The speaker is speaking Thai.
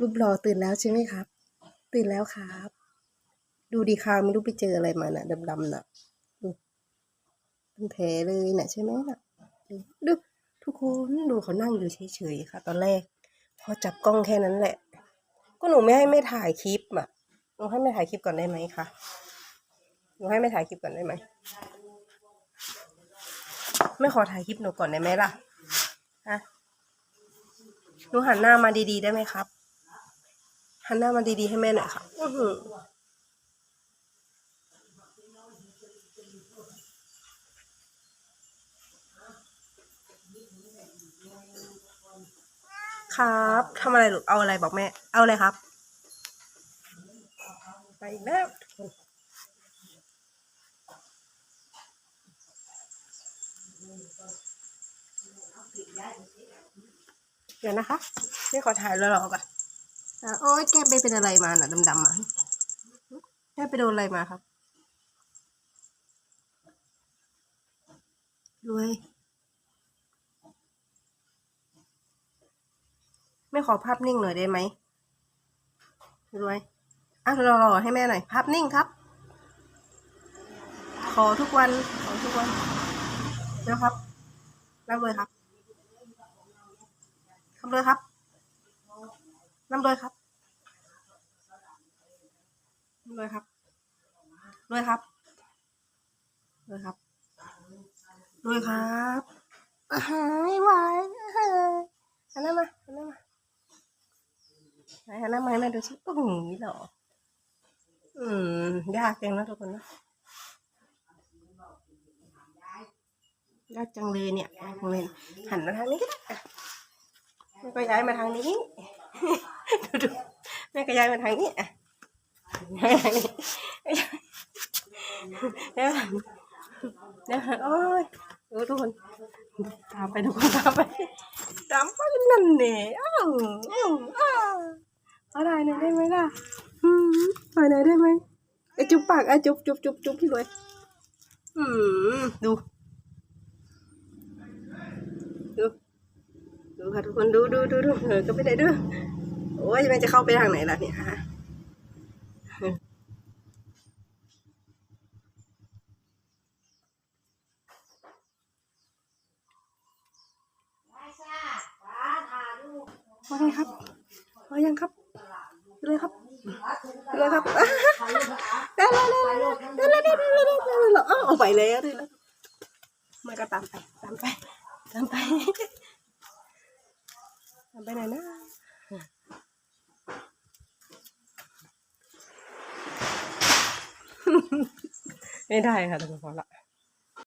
รูปหล่อตื่นแล้วใช่ไหมครับ ตื่นแล้วครับ ดูดีคางไม่รู้ไปเจออะไรมาน่ะดำๆน่ะดูเป็นแผลเลยน่ะใช่ไหมน่ะดูดูทุกคนดูเขานั่งอยู่เฉยๆค่ะ ตอนแรก พอจับกล้องแค่นั้นแหละ ก็หนูไม่ให้ไม่ถ่ายคลิปอะหนูให้ไม่ถ่ายคลิปก่อนได้ไหมคะหนูให้ไม่ถ่ายคลิปก่อนได้ไหมไม่ขอถ่ายคลิปหนูก่อนได้ไหมล่ะฮะหนูหันหน้ามาดีๆได้ไหมครับ หันหน้ามาดีๆให้แม่หน่อยค่ะอือครับทำอะไรลูกเอาอะไรบอกแม่ เอาอะไรครับ ไปอีกแล้วเดี๋ยวนะคะไม่ขอถ่ายแล้วรอก่อะ โอ้ยแก้มไปเป็นอะไรมาน่ะดำๆอะแก้มไปโดนอะไรมาครับรวย ไม่ขอภาพนิ่งหน่อยได้ไหมรวยอะรอๆให้แม่หน่อย ภาพนิ่งครับ ขอทุกวันขอทุกวันเร็วครับรับเลยครับทำเลยครับร่ำรวยครับ รวยครับรวยครับรวยครับรวยครับหายไหวอาหายหันหน้ามาหันหน้ามาหันหน้ามาให้แม่ดูสิโอ้โหนี่หรออืมยากจังนะทุกคนนะยากจังเลยเนี่ยจังเลยหันมาทางนี้ก็ได้แม่ก็ย้ายมาทางนี้ดูดูแม่ก็ย้ายมาทางนี้อะ ย้ายมาทางนี้ย้ายมาทางนี้ย้ายมาโอ้ยดูทุกคนตามไปทุกคนตามไปตามไปนั่นเนี่ยอ้าวอ้าวอ้าวอาได้หน่อยได้ไหมล่ะอืมไปไหนอยได้ไหมไอจุ๊บปากไอะจุ๊บจุ๊บจุ๊บจุ๊บพี่รวยอืมดูดูดูค่ะทุกคนดูดูดูดูเออก็ไปไหนดูโอ้ยมันจะเข้าไปทางไหนล่ะเนี่ย ฮะว่าไงครับว่ายังครับเลยครับเลยครับได้แล้วได้แล้วได้แล้วได้แล้วได้แล้วอ้าวเอาไปแล้วได้แล้วมันก็ตามไปตามไปตามไปทำไปไหนนะ ไม่ได้ค่ะทุกคนละ